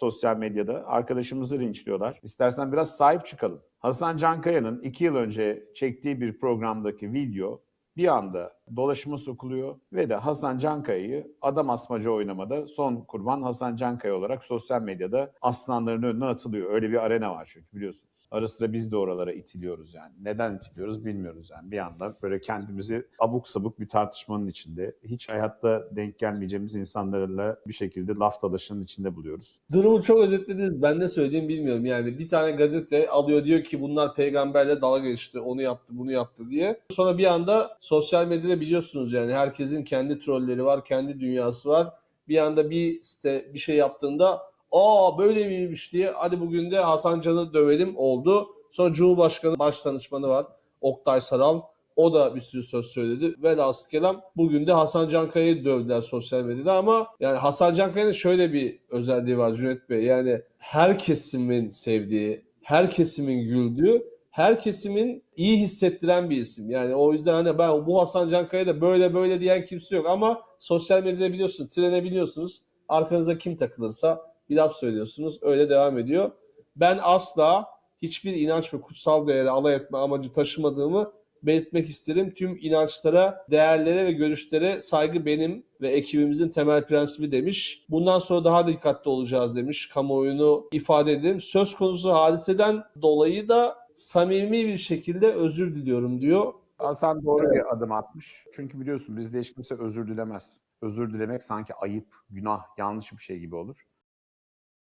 sosyal medyada. Arkadaşımızı linçliyorlar. İstersen biraz sahip çıkalım. Hasan Cankaya'nın iki yıl önce çektiği bir programdaki video bir anda dolaşıma sokuluyor ve de Hasan Cankaya'yı adam asmaca oynamada son kurban Hasan Cankaya olarak sosyal medyada aslanların önüne atılıyor. Öyle bir arena var çünkü biliyorsunuz. Ara sıra biz de oralara itiliyoruz yani. Neden itiliyoruz bilmiyoruz yani. Bir anda böyle kendimizi abuk sabuk bir tartışmanın içinde, hiç hayatta denk gelmeyeceğimiz insanlarla bir şekilde laf dalaşının içinde buluyoruz. Durumu çok özetlediniz. Ben ne söylediğimi bilmiyorum. Yani bir tane gazete alıyor diyor ki bunlar peygamberle dalga geçti. Onu yaptı, bunu yaptı diye. Sonra bir anda sosyal medyada biliyorsunuz yani herkesin kendi trolleri var, kendi dünyası var. Bir anda bir site bir şey yaptığında aa böyle miymiş diye hadi bugün de Hasan Can'ı dövelim oldu. Sonra Cumhurbaşkanı Başdanışmanı var Oktay Saral. O da bir sürü söz söyledi. Velhasıl kelam bugün de Hasan Cankaya'yı dövdüler sosyal medyada ama yani Hasan Cankaya'nın şöyle bir özelliği var Cüneyt Bey. Yani her kesimin sevdiği, her kesimin güldüğü, her kesimin iyi hissettiren bir isim. Yani o yüzden hani ben bu Hasan Cankaya da böyle böyle diyen kimse yok ama sosyal medyada biliyorsunuz, trene biliyorsunuz. Arkanıza kim takılırsa bir laf söylüyorsunuz. Öyle devam ediyor. Ben asla hiçbir inanç ve kutsal değeri alay etme amacı taşımadığımı belirtmek isterim. Tüm inançlara, değerlere ve görüşlere saygı benim ve ekibimizin temel prensibi demiş. Bundan sonra daha dikkatli olacağız demiş. Kamuoyunu ifade edelim. Söz konusu hadiseden dolayı da samimi bir şekilde özür diliyorum diyor. Hasan doğru bir adım atmış. Çünkü biliyorsun bizde hiç kimse özür dilemez. Özür dilemek sanki ayıp, günah, yanlış bir şey gibi olur.